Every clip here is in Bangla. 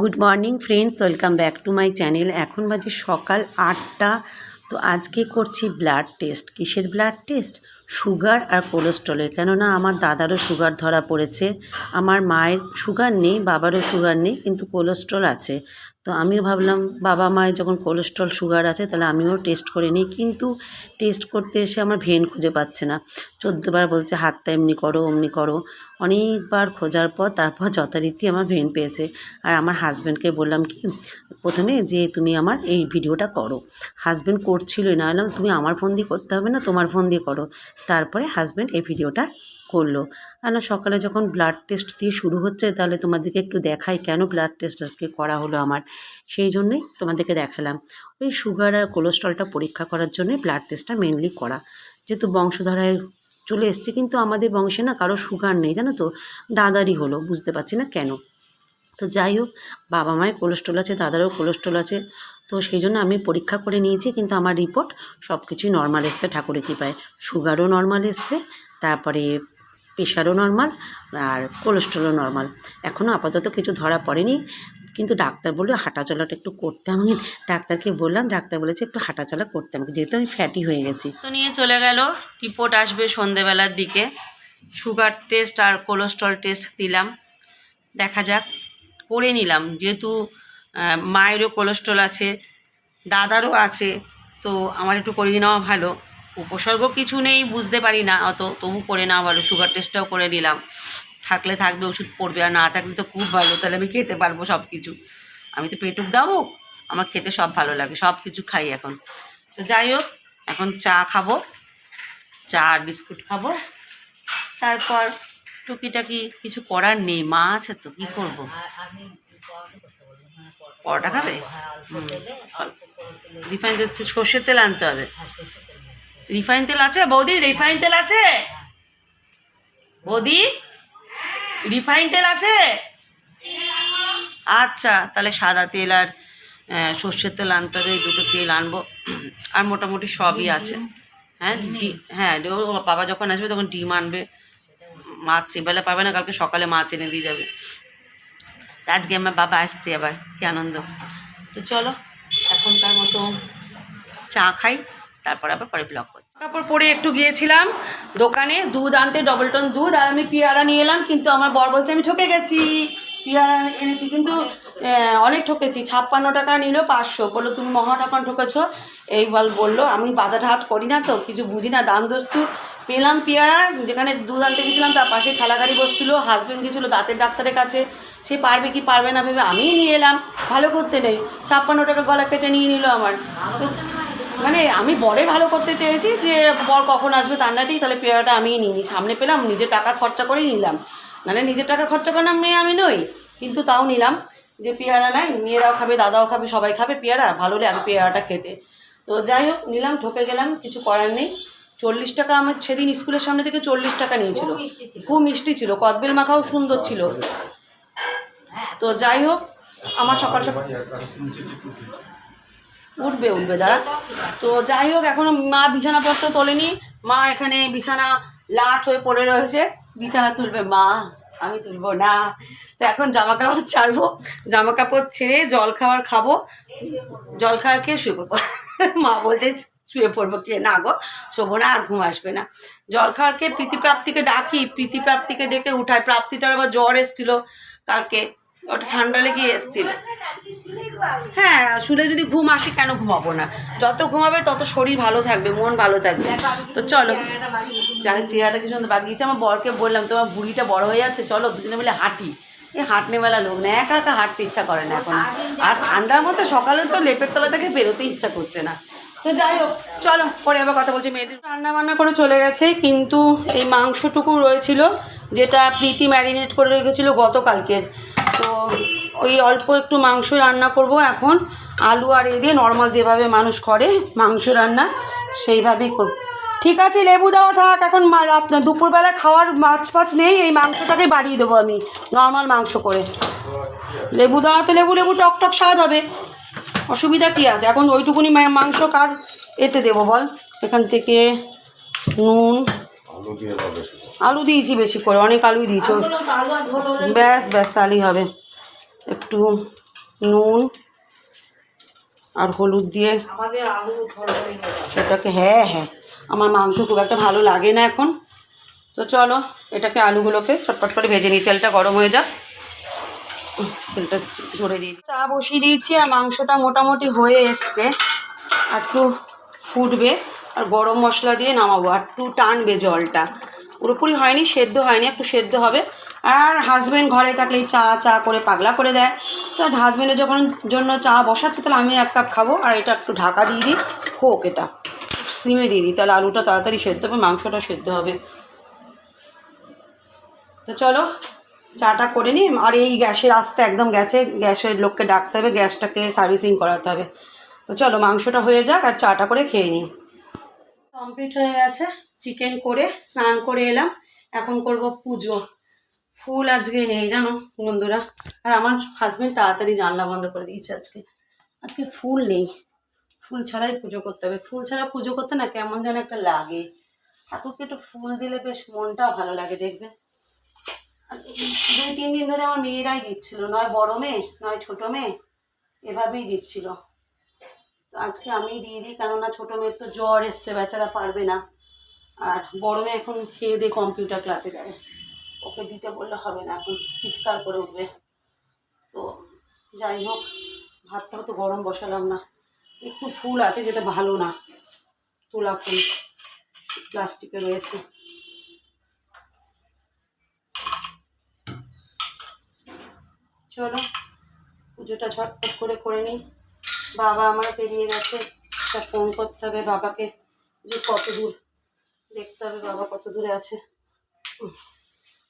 Good morning friends welcome back to my channel এখন বাজে সকাল আটটা। তো আজকে করছি ব্লাড টেস্ট কিসের ব্লাড টেস্ট সুগার আর কোলেস্ট্রলের কেননা আমার দাদারও সুগার ধরা পড়েছে। আমার মায়ের সুগার নেই, বাবারও সুগার নেই, কিন্তু কোলেস্ট্রল আছে। তো আমিও ভাবলাম, বাবা মায়ের যখন কোলেস্ট্রল সুগার আছে, তাহলে আমিও টেস্ট করে নিই। কিন্তু টেস্ট করতে এসে আমার ভেন খুঁজে পাচ্ছে না। চোদ্দোবার বলছে, হাতটা এমনি করো, অমনি করো। অনেকবার খোঁজার পর তারপর যথারীতি আমার ভেন পেয়েছে। আর আমার হাজব্যান্ডকে বললাম কি, প্রথমে যে তুমি আমার এই ভিডিওটা করো। হাজব্যান্ড করছিলই না বললাম তুমি আমার ফোন দিয়ে করতে হবে না, তোমার ফোন দিয়ে করো। তারপরে হাজব্যান্ড এই ভিডিওটা করল। আর না, সকালে যখন ব্লাড টেস্ট দিয়ে শুরু হচ্ছে, তাহলে তোমাদেরকে একটু দেখাই কেন ব্লাড টেস্ট আজকে করা হলো আমার। সেই জন্যই তোমাদেরকে দেখালাম। ওই সুগার আর কোলেস্ট্রলটা পরীক্ষা করার জন্যই ব্লাড টেস্টটা মেনলি করা। যেহেতু বংশধারায় চলে এসছে, কিন্তু আমাদের বংশে না কারও সুগার নেই, জানো তো? দাদারই হলো, বুঝতে পারছি না কেন? তো যাই হোক, বাবা মায়ের কোলেস্ট্রল আছে, দাদারও কোলেস্ট্রল আছে, তো সেই জন্য আমি পরীক্ষা করে নিয়েছি, কিন্তু আমার রিপোর্ট সব কিছুই নর্মাল এসছে, ঠাকুরের কৃপায়। সুগারও নর্মাল এসছে, তারপরে প্রেশারও নর্মাল আর কোলেস্ট্রলও নর্মাল এখনও আপাতত কিছু ধরা পড়েনি কিন্তু ডাক্তার বলল, হাঁটাচলাটা একটু করতে আমি ডাক্তারকে বললাম, ডাক্তার বলেছে একটু হাঁটাচলা করতে আমাকে যেহেতু আমি ফ্যাটি হয়ে গেছি। তো নিয়ে চলে গেল। রিপোর্ট আসবে সন্ধেবেলার দিকে। সুগার টেস্ট আর কোলেস্ট্রল টেস্ট দিলাম। দেখা যাক, করে নিলাম। যেহেতু মায়েরও কোলেস্ট্রল আছে, দাদারও আছে, তো আমার একটু করিয়ে নেওয়া ভালো। উপসর্গ কিছু নেই, বুঝতে পারি না, অত তবু করে নেওয়া ভালো। সুগার টেস্টটাও করে নিলাম। থাকলে থাকবে, ওষুধ পড়বে, আর না থাকলে তো খুব ভালো, তাহলে আমি খেতে পারব সব কিছু আমি তো পেটুক দাবো আমার খেতে সব ভালো লাগে সব কিছু খাই এখন। তো যাই হোক, এখন চা খাব, চা আর বিস্কুট খাব। তারপর টুকিটাকি কিছু করার নেই, মা আছে তো, কী করব? পরোটা খাবে? রিফাইন তেল সর্ষের তেল আনতে হবে। রিফাইন তেল আছে? বৌদি, রিফাইন তেল আছে? বৌদি? রিফাইন তেল আছে? আচ্ছা তাহলে সাদা তেল আর সর্ষের তেল আনতে হবে এই দুটো তেল আনব। আর মোটামুটি সবই আছে। হ্যাঁ ডি হ্যাঁ ও বাবা যখন আসবে তখন ডিম আনবে। মাছ এবেলা পাবে না কালকে সকালে মাছ এনে দিয়ে যাবে। আজকে আমার বাবা আসছে আবার কি আনন্দ। তো চলো এখনকার মতো চা খাই তারপর আবার পরে ব্লগ করছি কাপড় পরে একটু গিয়েছিলাম দোকানে, দুধ আনতে ডবল টন দুধ, আর আমি পেয়ারা নিয়ে এলাম, কিন্তু আমার বর বলছে, আমি ঠকে গেছি। পেয়ারা এনেছি, কিন্তু অনেক ঠকেছি, ছাপ্পান্ন টাকা নিল, পাঁচশো। বলল, তুমি মহা টাকা ঠকেছো? এই বল বলল, আমি বাজার হাট করি না তো, কিছু বুঝি না, দাম দস্তুর পেলাম পেয়ারা, যেখানে দুধ আনতে গেছিলাম, তার পাশে ঠেলা গাড়ি বসছিলো হাজবেন্ড গেছিল দাঁতের ডাক্তারের কাছে। সে পারবে কি পারবে না ভেবে আমিই নিয়ে এলাম, ভালো করতে নেই। ছাপ্পান্ন টাকা গলা কেটে নিয়ে নিল আমার। মানে আমি বরে ভালো করতে চেয়েছি যে বর কখন আসবে তার নাটেই তাহলে পেয়ারাটা আমিই নিই নি। সামনে পেলাম নিজের টাকা খরচা করেই নিলাম। নাহলে নিজের টাকা খরচা করার মেয়ে আমি নই কিন্তু তাও নিলাম যে পেয়ারা নাই মেয়েরাও খাবে দাদাও খাবে সবাই খাবে পেয়ারা ভালো লাগে পেয়ারাটা খেতে। তো যাই হোক নিলাম ঠকে গেলাম কিছু করার নেই। চল্লিশ টাকা আমার সেদিন স্কুলের সামনে থেকে চল্লিশ টাকা নিয়েছিল। খুব মিষ্টি ছিল। কদবেল মাখাও সুন্দর ছিল। তো যাই হোক আমার সকাল সকাল উঠবে উঠবে, দাঁড়া। তো যাই হোক, এখন মা বিছানাপত্র তোলেনি। মা এখানে বিছানা লাট হয়ে পড়ে রয়েছে। বিছানা তুলবে মা, আমি তুলবো না। তো এখন জামা কাপড় ছাড়বো জামা কাপড় ছেড়ে জল খাবার খাব। জল খাওয়ার খেয়ে শুয়ে পড়ব। মা বলতে শুয়ে পড়ব কে? না গো, শোবো না, আর ঘুম আসবে না। জল খাওয়ার খেয়ে প্রীতিপ্রাপ্তিকে ডাকি। প্রীতিপ্রাপ্তিকে ডেকে উঠায়। প্রাপ্তিটার আবার জ্বর এসছিল কালকে। ওটা ঠান্ডা লেগে এসছিল। হ্যাঁ শুলে যদি ঘুম আসে কেন ঘুমাবো না? যত ঘুমাবে তত শরীর ভালো থাকবে, মন ভালো থাকবে। তো চলো চেহারাটা কি সুন্দর বাগিয়েছে। আমার বরকে বললাম, তোমার বুড়িটা বড় হয়ে যাচ্ছে, চলো দুজনে মিলে হাঁটি। এই হাঁটনে মেলা লোক না, একা একা হাঁটতে ইচ্ছা করে না এখন। আর ঠান্ডার মধ্যে সকালে তো লেপের তলা থেকে বেরোতে ইচ্ছা করছে না। তো যাই হোক, চলো, পরে আবার কথা বলছি মেয়েদের। রান্না বান্না করে চলে গেছে, কিন্তু এই মাংসটুকু রয়েছিল, যেটা প্রীতি ম্যারিনেট করে রেখেছিল গতকালকের। তো ওই অল্প একটু মাংস রান্না করব এখন। আলু আর এ দিয়ে নর্মাল যেভাবে মানুষ করে, মাংস রান্না সেইভাবেই করব। ঠিক আছে, লেবু দেওয়া থাক, এখন রাত, দুপুরবেলা খাওয়ার মাছ ফাছ নেই, এই মাংসটাকে বাড়িয়ে দেবো আমি নর্মাল মাংস করে। লেবু দেওয়া তো লেবু লেবু টক টক স্বাদ হবে। অসুবিধা কী আছে? এখন ওইটুকুনি মাংস কার এতে দেবো বল? এখান থেকে নুন আলু দিয়েছি বেশি করে অনেক আলুই দিয়েছি। ব্যাস ব্যাস তাহলেই হবে। একটু নুন আর হলুদ দিয়ে আলু এটাকে হ্যাঁ হ্যাঁ। আমার মাংস খুব একটা ভালো লাগে না এখন। তো চলো এটাকে আলুগুলোকে চটপট করে ভেজে নিই। তেলটা গরম হয়ে যাক। তেলটা দিয়ে দিই। চা বসিয়ে দিয়েছি আর মাংসটা মোটামুটি হয়ে এসছে। আর একটু ফুটবে। আর গরম মশলা দিয়ে নামাবো। আর একটু টানবে জলটা। পুরোপুরি হয়নি, সেদ্ধ হয়নি, একটু সেদ্ধ হবে। আর হাজব্যান্ড ঘরে থাকলে চা চা করে পাগলা করে দেয়। তো হাজব্যান্ডের যখন জন্য চা বসাচ্ছে, তাহলে আমি এক কাপ খাব। আর এটা একটু ঢাকা দিয়ে দিই। হোক এটা। সিমে দিয়ে দিই। তাহলে আলুটা তাড়াতাড়ি সেদ্ধ হবে, মাংসটা সেদ্ধ হবে। তো চলো, চাটা করে নিই। আর এই গ্যাসের আঁচটা একদম গেছে। গ্যাসের লোককে ডাকতে হবে, গ্যাসটাকে সার্ভিসিং করাতে হবে। তো চলো, মাংসটা হয়ে যাক আর চাটা করে খেয়ে নিই। কমপ্লিট হয়ে গেছে। চিকেন করে স্নান করে এলাম। এখন করব পুজো। ফুল আজকে নেই জানো বন্ধুরা। আর আমার হাজবেন্ড তাড়াতাড়ি জানলা বন্ধ করে দিয়েছে আজকে। আজকে ফুল নেই। ফুল ছাড়াই পুজো করতে হবে। ফুল ছাড়া পুজো করতে না কেমন যেন একটা লাগে। ঠাকুরকে একটু ফুল দিলে বেশ মনটাও ভালো লাগে দেখবে। দুই, তিন দিন ধরে আমার মেয়েরাই দিচ্ছিল। নয় বড় মেয়ে, নয় ছোট মেয়ে। এভাবেই দিচ্ছিল। তো আজকে আমি দিয়ে দিই, কেননা ছোটো মেয়ের তো জ্বর এসছে, বেচারা পারবে না। আর বড় মেয়ে এখন খেয়ে দিয়ে কম্পিউটার ক্লাসে যাবে। ওকে দিতে বললে হবে না, এখন চিৎকার করে উঠবে। তো যাই হোক, ভাতটা তো গরম বসালাম না। একটু ফুল আছে যেটা ভালো না, তোলা ফুল প্লাস্টিকে রয়েছে। চলো, পুজোটা ঝটপট করে করে নিই। বাবা আমার পেরিয়ে গেছে। তা ফোন করতে হবে বাবাকে যে কত দূর। দেখতে হবে বাবা কত দূরে আছে।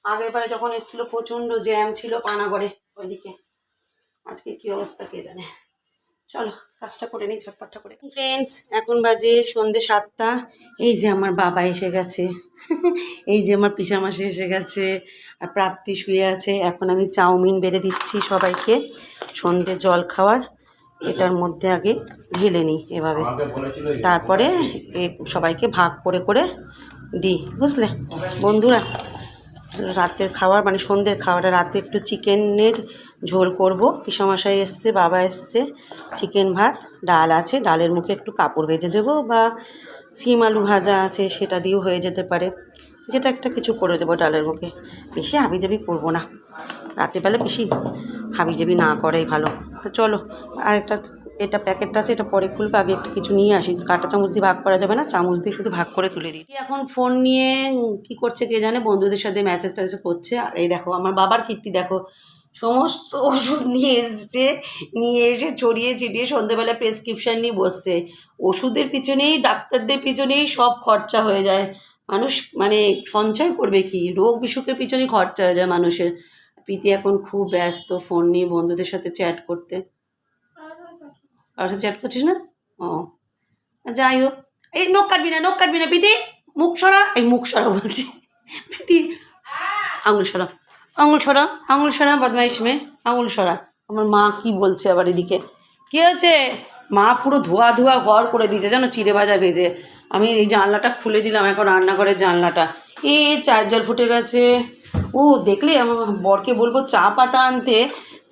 আগের বারে যখন এসেছিল প্রচণ্ড জ্যাম ছিল পানাগড়ে ওইদিকে। আজকে কি অবস্থা কে জানে। চলো, কাজটা করে নিই, ঝটপটটা করে ফ্রেন্ডস এখন বাজে সন্ধে সাতটা। এই যে আমার বাবা এসে গেছে। এই যে আমার পিসামাসি এসে গেছে। আর প্রাপ্তি শুয়ে আছে। এখন আমি চাউমিন বেড়ে দিচ্ছি সবাইকে। সন্ধে জল খাওয়ার। এটার মধ্যে আগে ঢেলে নিই এভাবে। তারপরে এ সবাইকে ভাগ করে করে দিই বুঝলে? বন্ধুরা রাতের খাবার মানে সন্ধ্যের খাবারটা রাতে একটু চিকেনের ঝোল করব। পিসামশাই এসছে বাবা এসছে চিকেন ভাত ডাল আছে ডালের মুখে একটু কাপড় ভেজে দেবো বা সিম আলু ভাজা আছে সেটা দিয়েও হয়ে যেতে পারে। যেটা একটা কিছু করে দেবো ডালের মুখে। বেশি হাবিজাবি করব না। রাতেরবেলা বেশি হাবিজাবি না করাই ভালো। তো চলো আর একটা এটা প্যাকেটটা আছে, এটা পরে খুলবে, আগে একটু কিছু নিয়ে আসি। কাঁটা চামচ দিয়ে ভাগ করা যাবে না, চামচ দিয়ে শুধু ভাগ করে তুলে দিই। এখন ফোন নিয়ে কি করছে কে জানে, বন্ধুদের সাথে মেসেজ টেসেজ করছে। আর এই দেখো, আমার বাবার কীর্তি দেখো, সমস্ত ওষুধ নিয়ে এসছে, নিয়ে এসে ছড়িয়ে ছিটিয়ে সন্ধ্যেবেলা প্রেসক্রিপশান নিয়ে বসছে। ওষুধের পিছনেই, ডাক্তারদের পিছনেই সব খরচা হয়ে যায়। মানুষ মানে সঞ্চয় করবে কি? রোগ বিসুখের পিছনেই খরচা হয়ে যায় মানুষের। প্রীতি এখন খুব ব্যস্ত ফোন নিয়ে বন্ধুদের সাথে চ্যাট করতে। কারোর সাথে চ্যাট করছিস না? ও। যাই হোক। এই নখ কাটবি না, নখ কাটবি না প্রীতি। মুখ সরা। এই মুখ সরা বলছি। প্রীতি, আঙুল সরা। আঙুল সরা আঙুল সরা, বদমাইশ মেয়ে। আঙুল সরা। আমার মা কি বলছে আবার এদিকে? কি হয়েছে? মা পুরো ধোয়া ধোয়া ঘর করে দিয়েছে, জানো? চিড়ে ভাজা ভেজে। আমি এই জানলাটা খুলে দিলাম, এখন রান্নাঘরের জানলাটা। এ জল ফুটে গেছে। ও, দেখলে আমার বরকে বলব চা পাতা আনতে,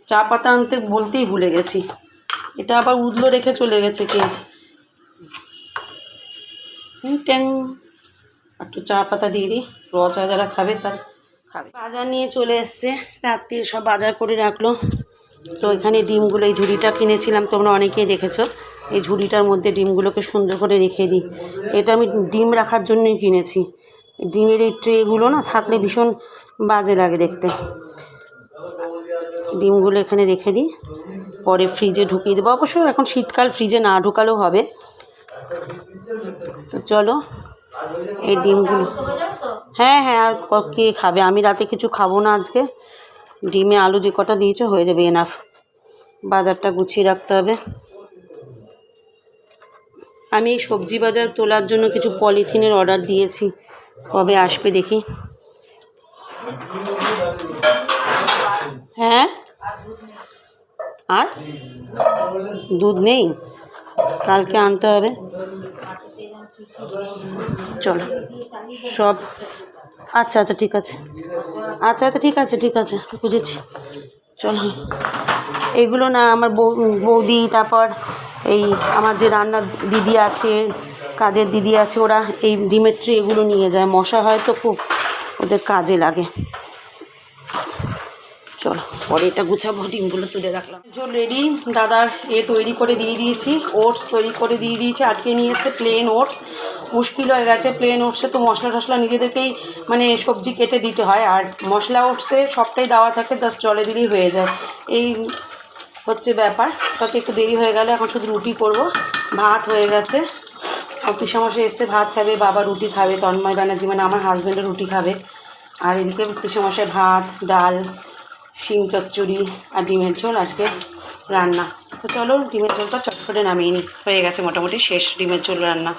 চা পাতা আনতে বলতেই ভুলে গেছি। এটা আবার উদলো রেখে চলে গেছে কে? ট্যাং। একটু চা পাতা দিয়ে দিই। র চা যারা খাবে তার খাবে। বাজার নিয়ে চলে এসছে। রাত্রি সব বাজার করে রাখল। তো এখানে ডিমগুলো, এই ঝুড়িটা কিনেছিলাম, তোমরা অনেকেই দেখেছ। এই ঝুড়িটার মধ্যে ডিমগুলোকে সুন্দর করে রেখে দিই। এটা আমি ডিম রাখার জন্যই কিনেছি। ডিমের এই ট্রেগুলো না থাকলে ভীষণ বাজে লাগে দেখতে। ডিমগুলো এখানে রেখে দিই। পরে ফ্রিজে ঢুকিয়ে দেবো। অবশ্য এখন শীতকাল ফ্রিজে না ঢুকালেও হবে। তো চলো, এই ডিমগুলো হ্যাঁ হ্যাঁ আর ক- খাবে? আমি রাতে কিছু খাব না আজকে। ডিমে আলু যে কটা দিয়েছ, হয়ে যাবে এনাফ বাজারটা গুছিয়ে রাখতে হবে। আমি সবজি বাজার তোলার জন্য কিছু পলিথিনের অর্ডার দিয়েছি। কবে আসবে দেখি। হ্যাঁ? আর? দুধ নেই? কালকে আনতে হবে। চলো। সব আচ্ছা আচ্ছা ঠিক আছে। আচ্ছা আচ্ছা ঠিক আছে ঠিক আছে, বুঝেছি। চলো। এগুলো না আমার বৌদি, তারপর এই আমার যে রান্নার দিদি আছে, কাজের দিদি আছে, ওরা এই ডিমের ট্রে এগুলো নিয়ে যায়। মশা হয় তো খুব। ওদের কাজে লাগে। চলো, পরে এটা গুছাবো, ডিমগুলো তুলে রাখলাম। জল রেডি দাদার এ তৈরি করে দিয়ে দিয়েছি ওটস তৈরি করে দিয়ে দিয়েছি। আজকে নিয়ে এসছে প্লেন ওটস মুশকিল হয়ে গেছে প্লেন ওটসে তো মশলা টশলা নিজেদেরকেই মানে সবজি কেটে দিতে হয়। আর মশলা ওটসে সবটাই দেওয়া থাকে জাস্ট জলে দিলেই হয়ে যায়। এই হচ্ছে ব্যাপার। তাতে একটু দেরি হয়ে গেল এখন শুধু রুটি করব। ভাত হয়ে গেছে। অফিস মশাই এসছে, ভাত খাবে, বাবা রুটি খাবে, তন্ময় ব্যানার্জি মানে আমার হাজব্যান্ডও রুটি খাবে। আর এদিকে পিসেমশাই ভাত, ডাল, শিম চচ্চড়ি আর ডিমের ঝোল আজকে রান্না। তো চলো, ডিমের ঝোলটা করে নামিয়ে নিই হয়ে গেছে মোটামুটি শেষ ডিমের ঝোল রান্না।